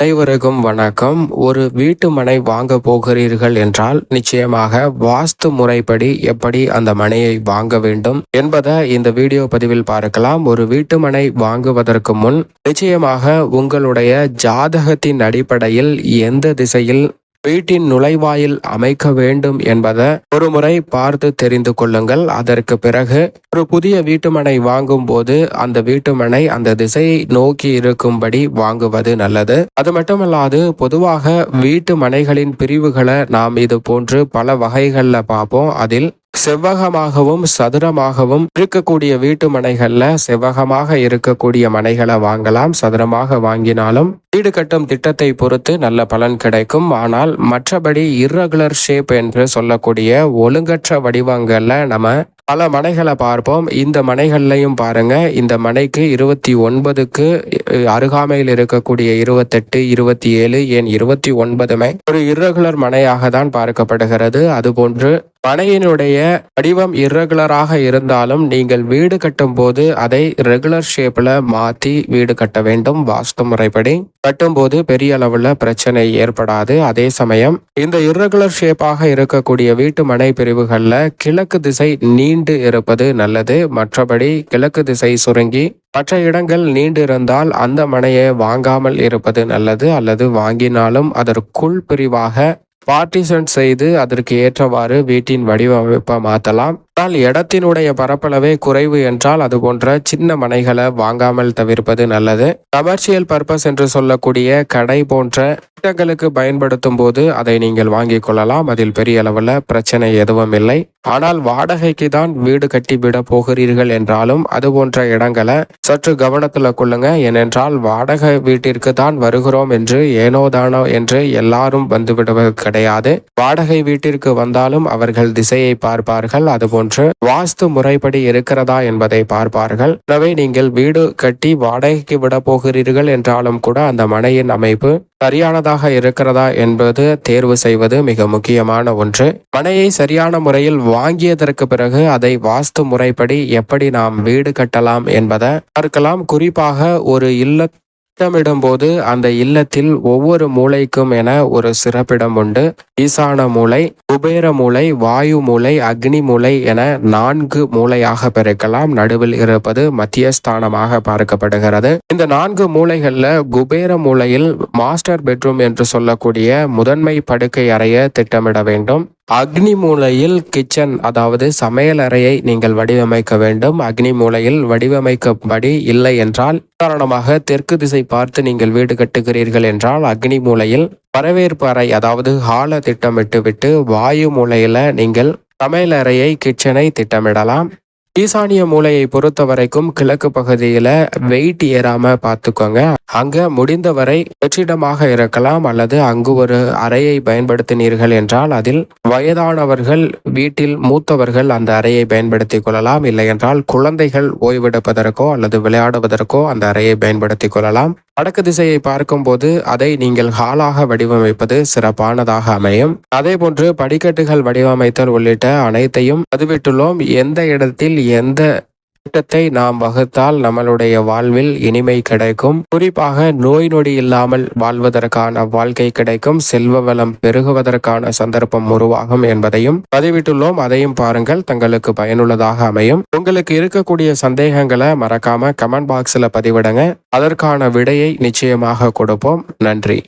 அனைவருக்கும் வணக்கம். ஒரு வீட்டு மனை வாங்க போகிறீர்கள் என்றால் நிச்சயமாக வாஸ்து முறைப்படி எப்படி அந்த மனையை வாங்க வேண்டும் என்பதை இந்த வீடியோ பதிவில் பார்க்கலாம். ஒரு வீட்டு மனை வாங்குவதற்கு முன் நிச்சயமாக உங்களுடைய ஜாதகத்தின் அடிப்படையில் எந்த திசையில் வீட்டின் நுழைவாயில் அமைக்க வேண்டும் என்பதை ஒரு முறை பார்த்து தெரிந்து கொள்ளுங்கள். அதற்கு பிறகு ஒரு புதிய வீட்டுமனை வாங்கும் போது அந்த வீட்டுமனை அந்த திசையை நோக்கி இருக்கும்படி வாங்குவது நல்லது. அது மட்டுமல்லாது பொதுவாக வீட்டு மனைகளின் பிரிவுகளை நாம் இது போன்று பல வகைகளில் பார்ப்போம். அதில் செவ்வகமாகவும் சதுரமாகவும் இருக்கக்கூடிய வீட்டு மனைகள்ல செவ்வகமாக இருக்கக்கூடிய மனைகளை வாங்கலாம். சதுரமாக வாங்கினாலும் வீடு கட்டும் திட்டத்தை பொறுத்து நல்ல பலன் கிடைக்கும். ஆனால் மற்றபடி இர்ரெகுலர் ஷேப் என்று சொல்லக்கூடிய ஒழுங்கற்ற வடிவங்கள்ல நம்ம பல மனைகளை பார்ப்போம். இந்த மனைகள்லையும் பாருங்க. இந்த மனைக்கு இருபத்தி ஒன்பதுக்கு அருகாமையில் இருக்கக்கூடிய இருபத்தெட்டு இருபத்தி ஏழு ஏன் இருபத்தி ஒன்பதுமே ஒரு இரகுலர் மனையாக தான் பார்க்கப்படுகிறது. அதுபோன்று மனையினுடைய வடிவம் இர்ரெகுலராக இருந்தாலும் நீங்கள் வீடு கட்டும் போது அதை ரெகுலர் ஷேப்ல மாத்தி வீடு கட்ட வேண்டும். வாஸ்து முறைப்படி கட்டும்போது பெரிய அளவுல பிரச்சனை ஏற்படாது. அதே சமயம் இந்த இர்ரெகுலர் ஷேப்பாக இருக்கக்கூடிய வீட்டு மனை பிரிவுகள்ல கிழக்கு திசை நீண்ட இருப்பது நல்லது. மற்றபடி கிழக்கு திசை சுருங்கி மற்ற இடங்கள் நீண்டிருந்தால் அந்த மனையை வாங்காமல் இருப்பது நல்லது அல்லது வாங்கினாலும் அதற்குள் பிரிவாக பார்ட்டிசன் செய்து அதற்கு ஏற்றவாறு வீட்டின் வடிவமைப்பை மாற்றலாம். ஆனால் இடத்தினுடைய பரப்பளவே குறைவு என்றால் அது போன்ற சின்ன மனைகளை வாங்காமல் தவிர்ப்பது நல்லது. கமர்ஷியல் பர்பஸ் என்று சொல்லக்கூடிய கடை போன்ற திட்டங்களுக்கு பயன்படுத்தும் போது அதை நீங்கள் வாங்கிக் கொள்ளலாம். அதில் பெரிய அளவில் பிரச்சனை எதுவும் இல்லை. ஆனால் வாடகைக்கு தான் வீடு கட்டி விட போகிறீர்கள் என்றாலும் அது போன்ற இடங்களை சற்று கவனத்தில் கொள்ளுங்க. ஏனென்றால் வாடகை வீட்டிற்கு தான் வருகிறோம் என்று ஏனோ தானோ என்று எல்லாரும் வந்துவிடுவது கிடையாது. வாடகை வீட்டிற்கு வந்தாலும் அவர்கள் திசையை பார்ப்பார்கள். அதுபோன்று போன்று வாஸ்து முறைப்படி இருக்கிறதா என்பதை பார்ப்பார்கள். எனவே நீங்கள் வீடு கட்டி வாடகைக்கு விட போகிறீர்கள் என்றாலும் கூட அந்த மனையின் அமைப்பு சரியானதாக இருக்கிறதா என்பது தேர்வு செய்வது மிக முக்கியமான ஒன்று. மனையை சரியான முறையில் வாங்கியதற்கு பிறகு அதை வாஸ்து முறைப்படி எப்படி நாம் வீடு கட்டலாம் என்பதை பார்க்கலாம். குறிப்பாக ஒரு இல்ல திட்டமிடும்போது அந்த இல்லத்தில் ஒவ்வொரு மூளைக்கும் என ஒரு சிறப்பிடம் உண்டு. ஈசான மூளை குபேர மூளை வாயு மூளை அக்னி மூளை என நான்கு மூளையாக பிறக்கலாம் நடுவில் இருப்பது மத்தியஸ்தானமாக பார்க்கப்படுகிறது. இந்த நான்கு மூளைகள்ல குபேர மூளையில் மாஸ்டர் பெட்ரூம் என்று சொல்லக்கூடிய முதன்மை படுக்கை அறைய திட்டமிட வேண்டும். அக்னி மூலையில் கிச்சன் அதாவது சமையல் அறையை நீங்கள் வடிவமைக்க வேண்டும். அக்னி மூலையில் வடிவமைக்கப்படி இல்லை என்றால் உதாரணமாக தெற்கு திசை பார்த்து நீங்கள் வீடு கட்டுகிறீர்கள் என்றால் அக்னி மூலையில் வரவேற்பு அறை அதாவது ஹாலை திட்டமிட்டு விட்டு வாயு மூலையில நீங்கள் சமையல் அறையை கிச்சனை திட்டமிடலாம். ஈசானிய மூலையை பொறுத்த வரைக்கும் கிழக்கு பகுதியில் வெயிட் ஏறாம பார்த்துக்கோங்க. அங்க முடிந்தவரை வெற்றிடமாக இருக்கலாம் அல்லது அங்கு ஒரு அறையை பயன்படுத்தினீர்கள் என்றால் அதில் வயதானவர்கள் வீட்டில் மூத்தவர்கள் அந்த அறையை பயன்படுத்திக் கொள்ளலாம். இல்லை என்றால் குழந்தைகள் ஓய்வெடுப்பதற்கோ அல்லது விளையாடுவதற்கோ அந்த அறையை பயன்படுத்திக் கொள்ளலாம். வடக்கு திசையை பார்க்கும்போது அதை நீங்கள் ஹாலாக வடிவமைப்பது சிறப்பானதாக அமையும். அதே போன்று படிக்கட்டுகள் வடிவமைத்தல் உள்ளிட்ட அனைத்தையும் பதிவிட்டுள்ளோம். எந்த இடத்தில் எந்த திட்டத்தை நாம் வகுத்தால் நம்மளுடைய வாழ்வில் இனிமை கிடைக்கும். குறிப்பாக நோய் நொடி இல்லாமல் வாழ்வதற்கான வாழ்க்கை கிடைக்கும். செல்வ வளம் பெருகுவதற்கான சந்தர்ப்பம் உருவாகும் என்பதையும் பதிவிட்டுள்ளோம். அதையும் பாருங்கள். தங்களுக்கு பயனுள்ளதாக அமையும். உங்களுக்கு இருக்கக்கூடிய சந்தேகங்களை மறக்காம கமெண்ட் பாக்ஸ்ல பதிவிடுங்க. அதற்கான விடையை நிச்சயமாக கொடுப்போம். நன்றி.